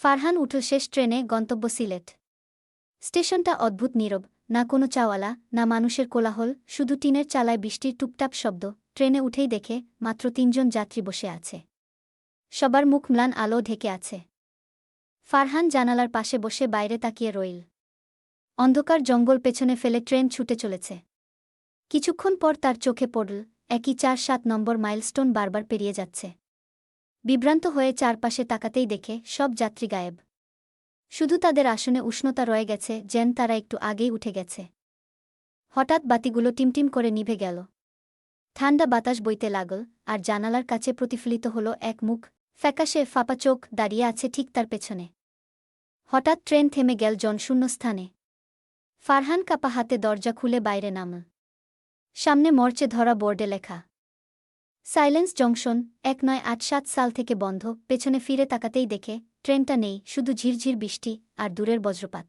ফারহান উঠল শেষ ট্রেনে গন্তব্য সিলেট। স্টেশনটা অদ্ভুত নীরব, না কোনো চাওয়ালা, না মানুষের কোলাহল, শুধু টিনের চালায় বৃষ্টির টুপটাপ শব্দ। ট্রেনে উঠেই দেখে মাত্র তিনজন যাত্রী বসে আছে। সবার মুখ ম্লান আলো ঢেকে আছে। ফারহান জানালার পাশে বসে বাইরে তাকিয়ে রইল। অন্ধকার জঙ্গল পেছনে ফেলে ট্রেন ছুটে চলেছে। কিছুক্ষণ পর তার চোখে পড়ল, একই চার সাত নম্বর মাইলস্টোন বারবার পেরিয়ে যাচ্ছে। বিভ্রান্ত হয়ে চারপাশে তাকাতেই দেখে সব যাত্রী গায়েব। শুধু তাদের আসনে উষ্ণতা রয়ে গেছে, যেন তারা একটু আগেই উঠে গেছে। হঠাৎ বাতিগুলো টিমটিম করে নিভে গেল। ঠান্ডা বাতাস বইতে লাগল, আর জানালার কাছে প্রতিফলিত হল এক মুখ, ফ্যাকাশে ফাঁপা চোখ দাঁড়িয়ে আছে ঠিক তার পেছনে। হঠাৎ ট্রেন থেমে গেল জনশূন্য স্থানে ফারহান কাপা হাতে দরজা খুলে বাইরে নামল। সামনে মর্চে ধরা বোর্ডে লেখা সাইলেন্স জংশন এক নয় আট সাত সাল থেকে বন্ধ, পেছনে ফিরে তাকাতেই দেখে, ট্রেনটা নেই, শুধু ঝিরঝির বৃষ্টি আর দূরের বজ্রপাত।